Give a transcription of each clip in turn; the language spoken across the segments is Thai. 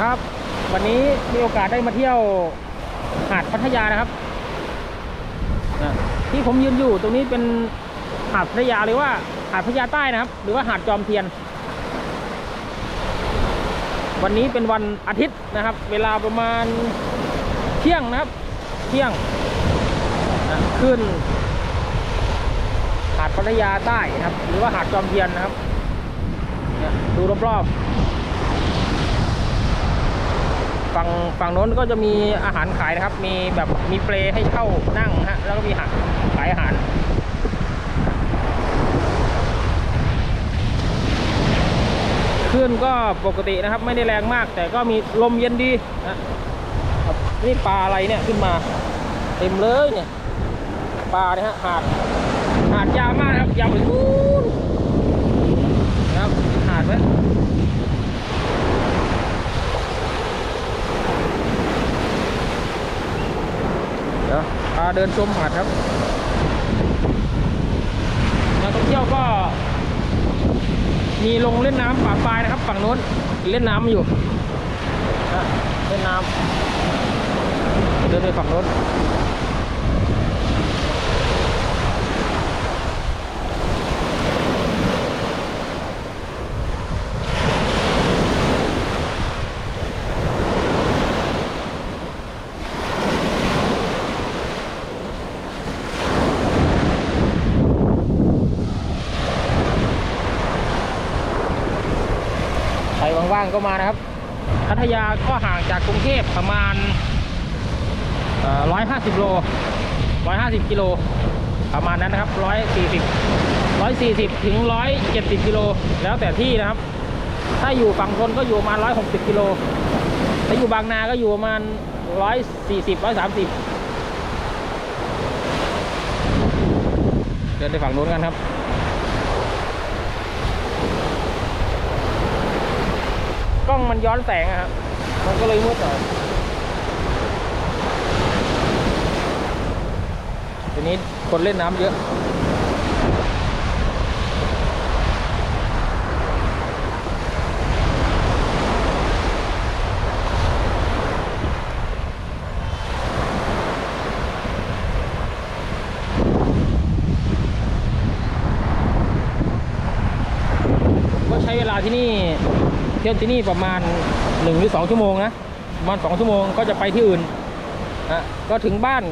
ครับ วันนี้มีโอกาสได้มาเที่ยวหาดพัทยานะครับนะที่ผมยืนอยู่ตรงนี้เป็นหาดพัทยาหรือว่าหาดพัทยาใต้นะครับ หรือว่าหาดจอมเทียน วันนี้เป็นวันอาทิตย์นะครับ เวลาประมาณเที่ยงนะครับ เที่ยงนะขึ้น หาดพัทยาใต้นะครับ หรือว่าหาดจอมเทียนนะครับเนี่ยดูรอบๆ ฝั่งฝั่งโน้นก็จะมีอาหารขายนะครับ มีแบบมีเปลให้เช่านั่งฮะแล้วก็มีหาดขายอาหารคลื่นก็ปกตินะครับไม่ได้แรงมาก แต่ก็มีลมเย็นดีนะครับนี่ปลาอะไรเนี่ยขึ้นมาเต็มเลยเนี่ยปลาเนี่ยฮะหาดหาดยาวมากนะครับยาวไปนู้นนะครับหาดไว้เดี๋ยวพาเดินชมหาดครับนักท่องเที่ยวก็ มีลงเล่นน้ำป่าปลายนะครับ ฝั่งโน้นเล่นน้ำอยู่นะเล่นน้ำเดินไปฝั่งโน้น ว่างก็มานะครับ พัทยาก็ห่างจากกรุงเทพประมาณร้อยห้าสิบโลร้อยห้าสิบกิโลประมาณนั้นนะครับร้อยสี่สิบร้อยสี่สิบถึงร้อยเจ็ดสิบกิโลแล้วแต่ที่นะครับ ถ้าอยู่ฝั่งทนก็อยู่ประมาณร้อยหกสิบกิโลถ้าอยู่บางนาก็อยู่ประมาณร้อยสี่สิบร้อยสามสิบเดินไปฝั่งนู้นกันครับ กล้อง มันย้อนแสงอะครับมันก็เลยมืดหน่อยทีนี้คนเล่นน้ำเยอะก็ใช้เวลาที่นี่ เที่ยวที่นี่ประมาณหนึ่งหรือสองชั่วโมงนะประมาณสองชั่วโมงก็จะไปที่อื่นนะก็ถึงบ้าน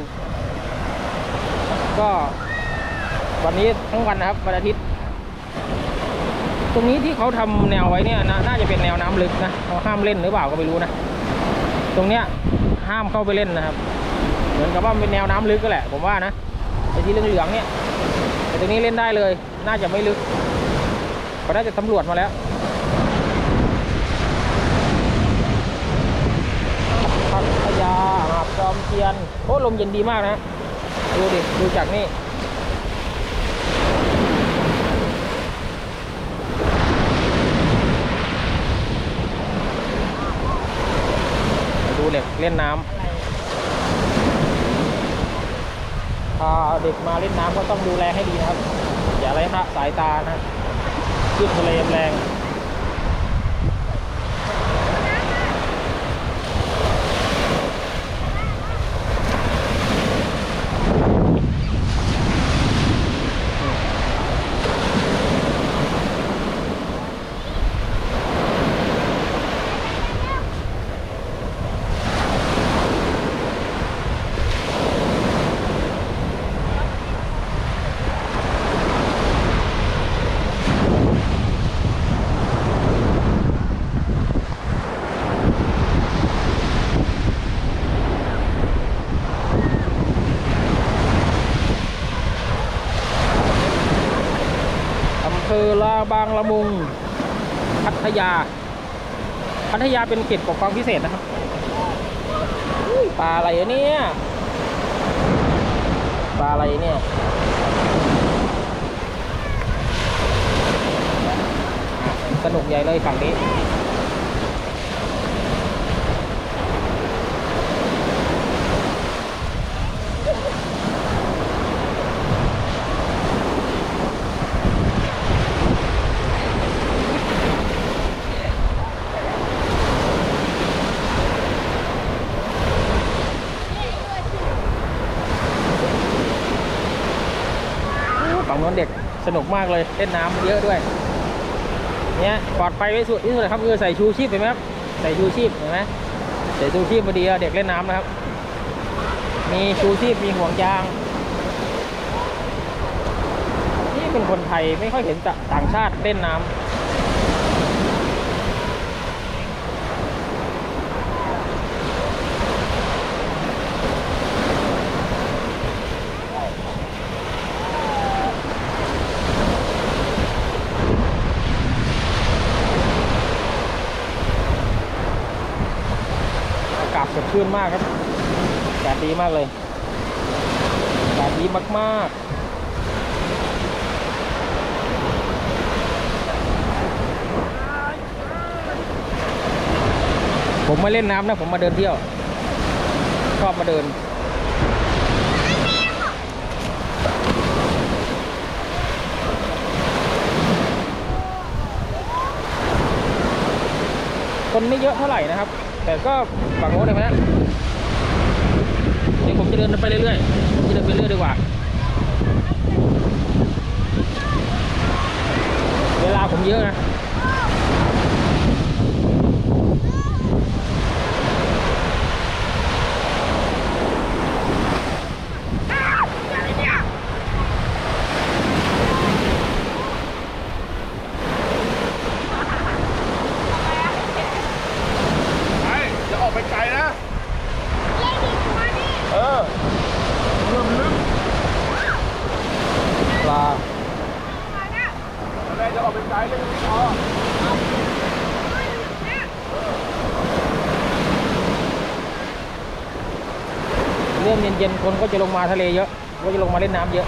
ก็วันนี้ทั้งวันนะครับวันอาทิตย์ ตรงนี้ที่เขาทำแนวไว้เนี่ยนะน่าจะเป็นแนวน้ำลึกนะเขาห้ามเล่นหรือเปล่าก็ไม่รู้นะตรงเนี้ยห้ามเข้าไปเล่นนะครับ เหมือนกับว่าเป็นแนวน้ำลึกก็แหละ ผมว่านะไอ้ที่เหลืองๆเนี่ยแต่ตรงนี้เล่นได้เลย น่าจะไม่ลึกเขาน่าจะตำรวจมาแล้ว พัทยาหาดจอมเทียนโอ้ลมเย็นดีมากนะ ดูดิ ดูจากนี่ดูเด็กเล่นน้ำพาเด็กมาเล่นน้ำก็ต้องดูแลให้ดีนะครับ อย่าไร้ละสายตานะขึ้นทะเลแรง อำเภอลาบางละมุง พัทยา พัทยาเป็นเขตปกครองพิเศษนะครับปลาอะไรอะเนี่ยปลาอะไรเนี่ยสนุกใหญ่เลยฝั่งนี้ ฝั่งโน้นเด็ก สนุกมากเลยเล่นน้ำเยอะด้วยเนี่ยปลอดภัยที่สุดที่สุดเลยครับคือใส่ชูชีพเห็นไหมครับใส่ชูชีพเห็นไหมใส่ชูชีพพอดีเด็กเล่นน้ำนะครับ มีชูชีพมีห่วงยางนี่เป็นคนไทยไม่ค่อยเห็นต่างชาติเล่นน้ำอากาศสด ชื่นมากครับอากาศดีมากเลยอากาศดีมากๆผมมาเล่นน้ำนะ ผมมาเดินเที่ยว ชอบมาเดิน คนไม่เยอะเท่าไหร่นะครับ แต่ก็ฝั่งโน้นเห็นไหมเดี๋ยวผมจะเดินไปเรื่อยๆผมจะเดินไปเรื่อยดีกว่า เวลาผมเยอะนะ ไอ้จะออกไปไกลนะ เออเริ่มลึก ปลา อะไรจะออกไปไกลเลยไม่พอ เย็นๆคนก็จะลงมาทะเลเยอะก็จะลงมาเล่นน้ำเยอะ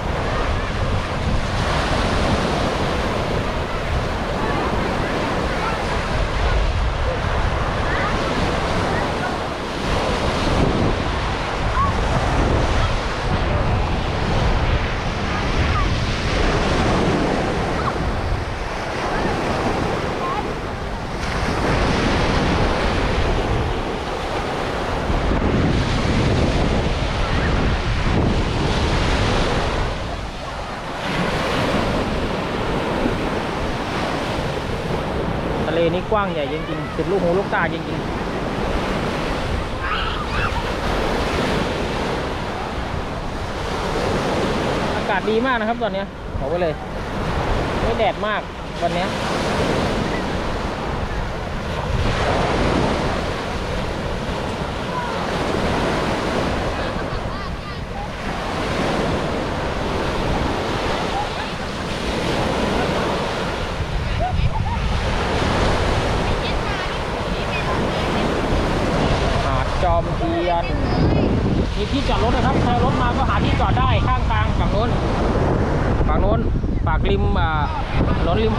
กว้างใหญ่จริงๆสุดลูกหูลูกตาจริงๆอากาศดีมากนะครับตอนนี้บอกไว้เลย ไม่แดดมากวันนี้ยหาดจอมเทียน มีที่จอดรถนะครับใครเอารถมาก็หาที่จอดได้ข้างทางฝั่งโน้น ฝั่งโน้นปาก ริมอ่าถนนริม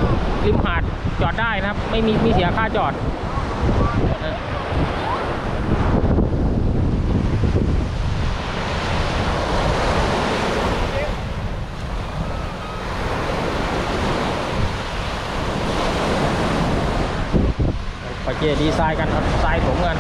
ริมหาดจอดได้นะครับ ไม่มีมีเสียค่าจอดนะโอเคดีไซน์กันครับทรายถมกัน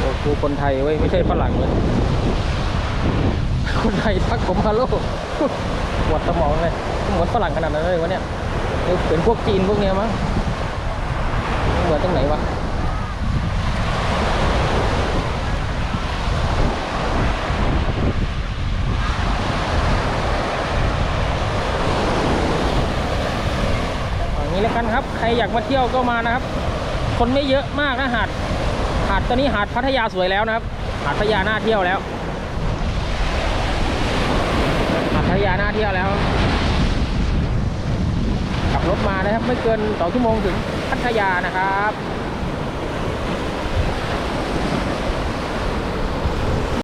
โอ้กู คนไทยเว้ยไม่ใช่ฝรั่งเลยคนไทยทักผมฮัลโหลปวดสมองเลยเหมือนฝรั่งขนาดนั้นเลยวะเนี่ยเป็นพวกจีนพวกเนี้ยมั้งเหมือนตรงไหนวะอย่างนี้แล้วกันกันครับ ใครอยากมาเที่ยวก็มานะครับ คนไม่เยอะมากนะหาด หาดตอนนี้หาดพัทยาสวยแล้วนะครับ หาดพัทยาน่าเที่ยวแล้ว หาดพัทยาน่าเที่ยวแล้ว ขับรถมานะครับ ไม่เกินสองชั่วโมงถึงพัทยานะครับ